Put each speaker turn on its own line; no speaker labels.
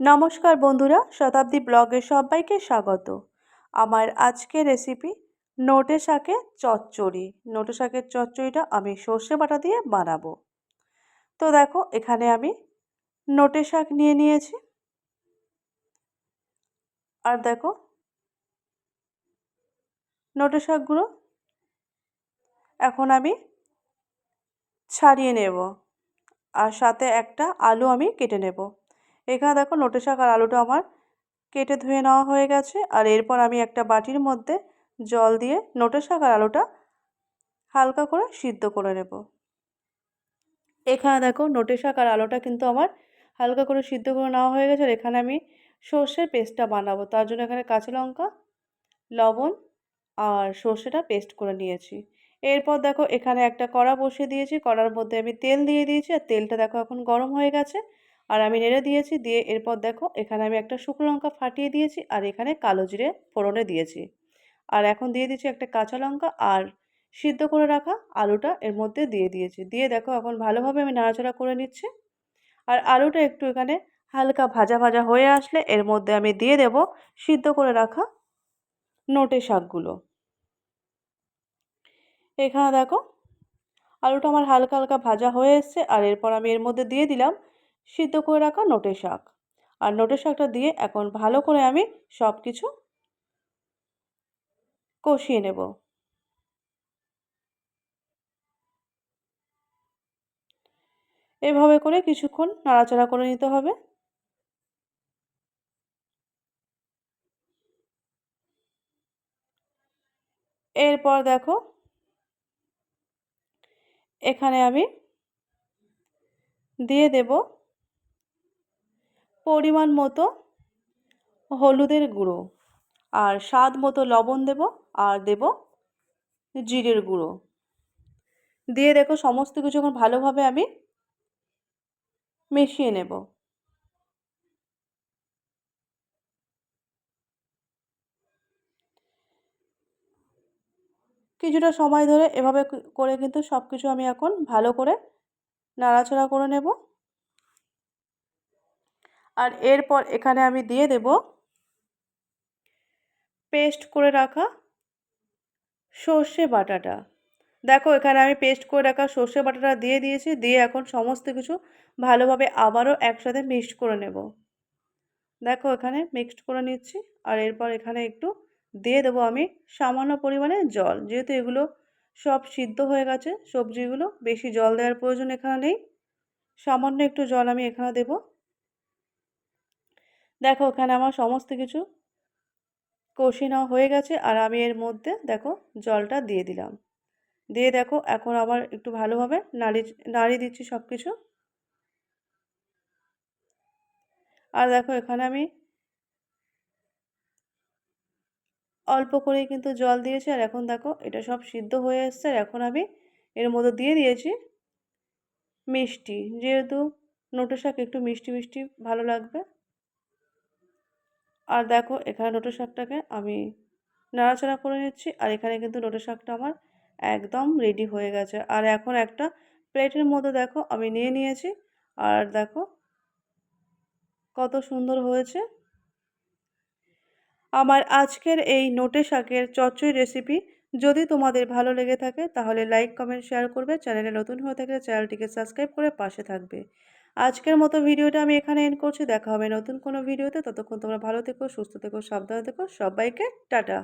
নমস্কার বন্ধুরা, শতাব্দী ব্লগে সবাইকে স্বাগত। আমার আজকের রেসিপি নোটে শাকের চচ্চড়ি। নোটে শাকের চচ্চড়িটা আমি সর্ষে বাটা দিয়ে বানাবো। তো দেখো, এখানে আমি নোটে শাক নিয়ে নিয়েছি। আর দেখো, নোটে শাকগুলো এখন আমি ছাড়িয়ে নেব। আর সাথে একটা আলু আমি কেটে নেব। এখানে দেখো নোটে শাক আর আলুটা আমার কেটে ধুয়ে নেওয়া হয়ে গেছে। আর এরপর আমি একটা বাটির মধ্যে জল দিয়ে নোটে শাক আর আলুটা হালকা করে সিদ্ধ করে নেব। এখানে দেখো নোটে শাক আর আলুটা কিন্তু আমার হালকা করে সিদ্ধ করে নেওয়া হয়ে গেছে। আর এখানে আমি সর্ষের পেস্টটা বানাবো। তার জন্য এখানে কাঁচা লঙ্কা, লবণ আর সর্ষেটা পেস্ট করে নিয়েছি। এরপর দেখো এখানে একটা কড়া বসিয়ে দিয়েছি। কড়ার মধ্যে আমি তেল দিয়ে দিয়েছি। আর তেলটা দেখো এখন গরম হয়ে গেছে। আর আমি নেড়ে দিয়েছি, দিয়ে এরপর দেখো এখানে আমি একটা শুকনো লঙ্কা ফাটিয়ে দিয়েছি আর এখানে কালো জিরে ফোড়নে দিয়েছি। আর এখন দিয়ে দিচ্ছি একটা কাঁচা লঙ্কা আর সিদ্ধ করে রাখা আলুটা এর মধ্যে দিয়ে দিয়েছি। দিয়ে দেখো এখন ভালোভাবে আমি নাড়াচাড়া করে নিচ্ছি। আর আলুটা একটু এখানে হালকা ভাজা ভাজা হয়ে আসলে এর মধ্যে আমি দিয়ে দেব সিদ্ধ করে রাখা নোটে শাকগুলো। এখানে দেখো আলুটা আমার হালকা হালকা ভাজা হয়ে এসছে আর এরপর আমি এর মধ্যে দিয়ে দিলাম সিদ্ধ করে রাখা নোটে শাক। আর নোটে শাকটা দিয়ে এখন ভালো করে আমি সব কিছু কষিয়ে নেব। এভাবে করে কিছুক্ষণ নাড়াচাড়া করে নিতে হবে। এরপর দেখো, এখানে আমি দিয়ে দেব পরিমাণ মতো হলুদের গুঁড়ো আর স্বাদ মতো লবণ দেব আর দেব জিরের গুঁড়ো। দিয়ে দেখো সমস্ত কিছু এখন ভালোভাবে আমি মিশিয়ে নেব। কিছুটা সময় ধরে এভাবে করে কিন্তু সব কিছু আমি এখন ভালো করে নাড়াচাড়া করে নেব। আর এরপর এখানে আমি দিয়ে দেব পেস্ট করে রাখা সর্ষে বাটাটা। দেখো, এখানে আমি পেস্ট করে রাখা সর্ষে বাটাটা দিয়ে দিয়েছি, দিয়ে এখন সমস্ত কিছু ভালোভাবে আবারও একসাথে মিক্সড করে নেব। দেখো, এখানে মিক্সড করে নিচ্ছি আর এরপর এখানে একটু দিয়ে দেবো আমি সামান্য পরিমাণে জল। যেহেতু এগুলো সব সিদ্ধ হয়ে গেছে, সবজিগুলো বেশি জল দেওয়ার প্রয়োজন এখানে নেই। সামান্য একটু জল আমি এখানে দেব। দেখো এখানে আমার সমস্ত কিছু কষি নেওয়া হয়ে গেছে আর আমি এর মধ্যে দেখো জলটা দিয়ে দিলাম। দিয়ে দেখো এখন আবার একটু ভালোভাবে নাড়ি নাড়িয়ে দিচ্ছি সব কিছু আর দেখো এখানে আমি অল্প করেই কিন্তু জল দিয়েছি আর এখন দেখো এটা সব সিদ্ধ হয়ে এসছে আর এখন আমি এর মধ্যে দিয়ে দিয়েছি মিষ্টি। যেহেতু নোটো শাক একটু মিষ্টি মিষ্টি ভালো লাগবে। আর দেখো এখানে নোটো শাকটাকে আমি নাড়াচাড়া করে নিচ্ছি আর এখানে কিন্তু নোটো শাকটা আমার একদম রেডি হয়ে গেছে। আর এখন একটা প্লেটের মধ্যে দেখো আমি নিয়ে নিয়েছি আর দেখো কত সুন্দর হয়েছে। আমার আজকের এই নোটে শাকের চচ্চই রেসিপি যদি তোমাদের ভালো লেগে থাকে তাহলে লাইক কমেন্ট শেয়ার করবে। চ্যানেলে নতুন হয়ে থাকলে চ্যানেলটিকে সাবস্ক্রাইব করে পাশে থাকবে। আজকের মতো ভিডিওটা আমি এখানে এন্ড করছি। দেখা হবে নতুন কোনো ভিডিওতে। ততক্ষণ তোমরা ভালো থেকো, সুস্থ থেকো, সাবধানে থেকো। সবাইকে টাটা।